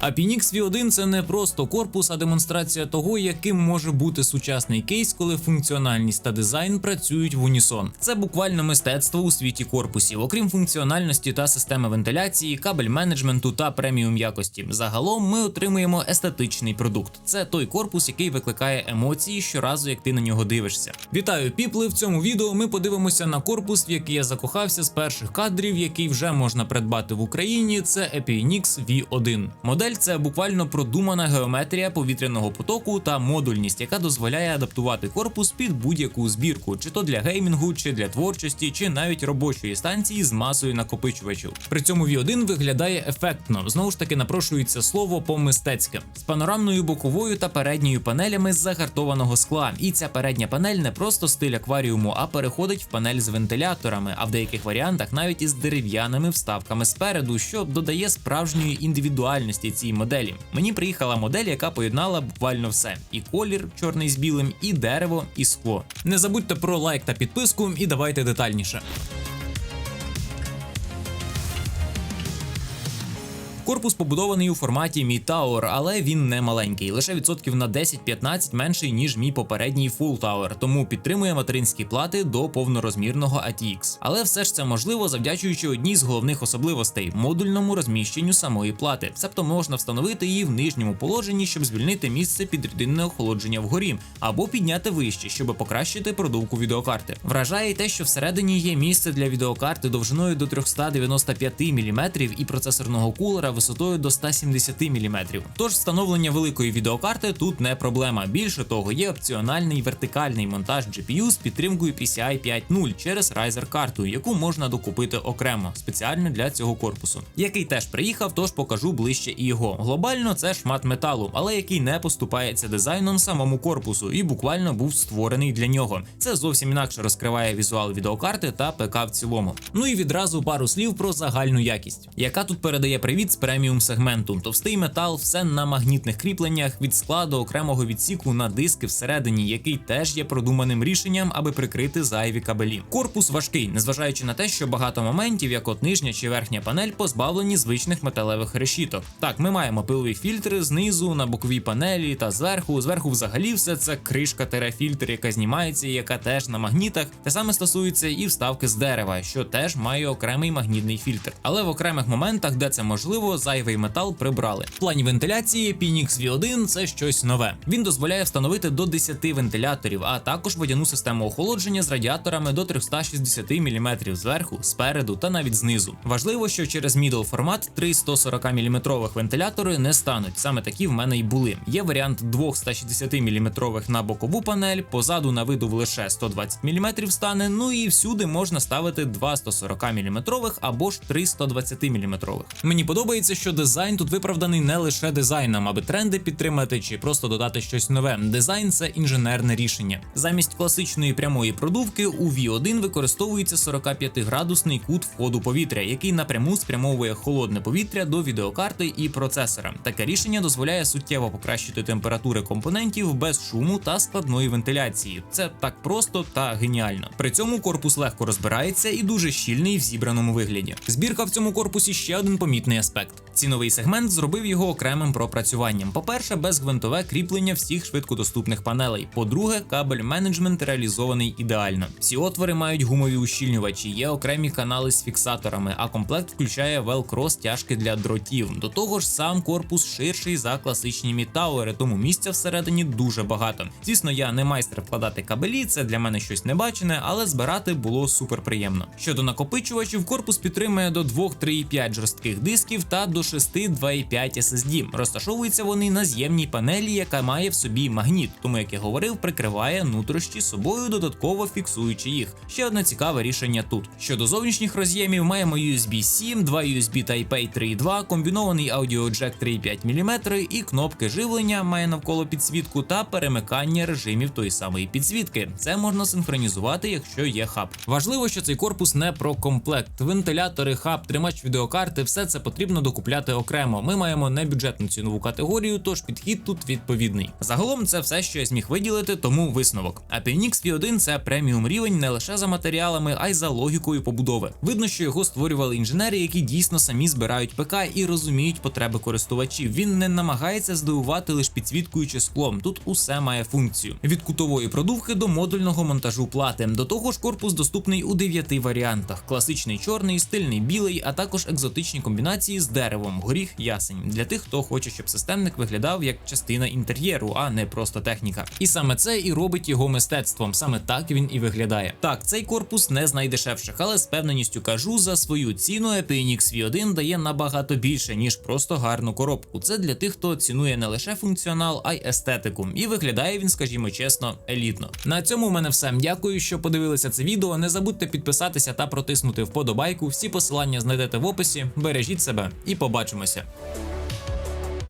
А Phoenix V1 це не просто корпус, а демонстрація того, яким може бути сучасний кейс, коли функціональність та дизайн працюють в унісон. Це буквально мистецтво у світі корпусів, окрім функціональності та системи вентиляції, кабель менеджменту та преміум якості. Загалом ми отримуємо естетичний продукт. Це той корпус, який викликає емоції щоразу, як ти на нього дивишся. Вітаю, піпли! В цьому відео ми подивимося на корпус, в який я закохався з перших кадрів, який вже можна придбати в Україні. Це Epionix V1. Модель це буквально продумана геометрія повітряного потоку та модульність, яка дозволяє адаптувати корпус під будь-яку збірку, чи то для геймінгу, чи для творчості, чи навіть робочої станції з масою накопичувачів. При цьому V1 виглядає ефектно. Знову ж таки напрошується слово по-мистецьки з панорамною боковою та передньою панелями з загартованого скла. І ця передня панель не просто стиль акваріуму, а переходить в панель з вентиляторами, а в деяких варіантах навіть із дерев'яними вставками спереду, що додає справжньої індивідуальності цій моделі. Мені приїхала модель, яка поєднала буквально все: і колір чорний з білим, і дерево, і скло. Не забудьте про лайк та підписку, і давайте детальніше. Корпус побудований у форматі Mi Tower, але він не маленький, лише відсотків на 10-15 менший ніж мій попередній Full Tower, тому підтримує материнські плати до повнорозмірного ATX. Але все ж це можливо завдячуючи одній з головних особливостей модульному розміщенню самої плати. Себто можна встановити її в нижньому положенні, щоб звільнити місце під рідинне охолодження вгорі, або підняти вище, щоб покращити продувку відеокарти. Вражає те, що всередині є місце для відеокарти довжиною до 395 мм і процесорного кулера висотою до 170 мм. Тож встановлення великої відеокарти тут не проблема. Більше того, є опціональний вертикальний монтаж GPU з підтримкою PCI 5.0 через Riser карту, яку можна докупити окремо спеціально для цього корпусу, який теж приїхав, тож покажу ближче і його. Глобально це шмат металу, але який не поступається дизайном самому корпусу і буквально був створений для нього. Це зовсім інакше розкриває візуал відеокарти та ПК в цілому. Ну і відразу пару слів про загальну якість, яка тут передає привіт з преміум сегменту. Товстий метал, все на магнітних кріпленнях від складу окремого відсіку на диски всередині, який теж є продуманим рішенням, аби прикрити зайві кабелі. Корпус важкий, незважаючи на те, що багато моментів, як от нижня чи верхня панель, позбавлені звичних металевих решіток. Так, ми маємо пилові фільтри знизу на боковій панелі та зверху. Зверху, взагалі, все це кришка фільтр, яка знімається, яка теж на магнітах. Те саме стосується і вставки з дерева, що теж має окремий магнітний фільтр. Але в окремих моментах, де це можливо, зайвий метал прибрали. В плані вентиляції Phoenix V1 це щось нове. Він дозволяє встановити до 10 вентиляторів, а також водяну систему охолодження з радіаторами до 360 мм зверху, спереду та навіть знизу. Важливо, що через middle формат 3 140 мм вентилятори не стануть. Саме такі в мене й були. Є варіант двох 160 мм на бокову панель, позаду на виду лише 120 мм стане. Ну і всюди можна ставити два 140 мм або ж 3 120 мм. Мені подобається, що дизайн тут виправданий не лише дизайном, аби тренди підтримати чи просто додати щось нове. Дизайн це інженерне рішення. Замість класичної прямої продувки у V1 використовується 45-градусний кут входу повітря, який напряму спрямовує холодне повітря до відеокарти і процесора. Таке рішення дозволяє суттєво покращити температури компонентів без шуму та складної вентиляції. Це так просто та геніально. При цьому корпус легко розбирається і дуже щільний в зібраному вигляді. Збірка в цьому корпусі ще один помітний аспект. Ціновий сегмент зробив його окремим пропрацюванням. По-перше, безгвинтове кріплення всіх швидкодоступних панелей. По-друге, кабель менеджмент реалізований ідеально. Всі отвори мають гумові ущільнювачі, є окремі канали з фіксаторами, а комплект включає велкро стяжки для дротів. До того ж, сам корпус ширший за класичні мітауери, тому місця всередині дуже багато. Звісно, я не майстер вкладати кабелі, це для мене щось небачене, але збирати було супер приємно. Щодо накопичувачів, корпус підтримує до 2 3,5 жорстких дисків та до 6 2,5 SSD. Розташовуються вони на з'ємній панелі, яка має в собі магніт, тому як я говорив, прикриває нутрощі собою, додатково фіксуючи їх. Ще одне цікаве рішення тут. Щодо зовнішніх роз'ємів, маємо USB 7, 2 USB Type-A 3.2, комбінований аудіоджек 3,5 мм і кнопки живлення має навколо підсвітку та перемикання режимів тої самої підсвітки. Це можна синхронізувати, якщо є хаб. Важливо, що цей корпус не про комплект. Вентилятори, хаб, тримач відеокарти, все це потрібно докупляти окремо. Ми маємо небюджетну цінову категорію, тож підхід тут відповідний. Загалом це все, що я зміг виділити, тому висновок. Apinix V1 це преміум рівень не лише за матеріалами, а й за логікою побудови. Видно, що його створювали інженери, які дійсно самі збирають ПК і розуміють потреби користувачів. Він не намагається здивувати лише підсвіткою чи склом. Тут усе має функцію від кутової продувки до модульного монтажу плати. До того ж, корпус доступний у дев'яти варіантах: класичний чорний, стильний білий, а також екзотичні комбінації з деревом, горіх, ясень для тих, хто хоче, щоб системник виглядав як частина інтер'єру, а не просто техніка. І саме це і робить його мистецтвом. Саме так він і виглядає. Так, цей корпус не з найдешевших, але з певненістю кажу за свою ціну Epinix V1 дає набагато більше ніж просто гарну коробку. Це для тих, хто цінує не лише функціонал, а й естетику. І виглядає він, скажімо чесно, елітно. На цьому в мене все. Дякую, що подивилися це відео. Не забудьте підписатися та протиснути вподобайку. Всі посилання знайдете в описі. Бережіть себе і побачимося.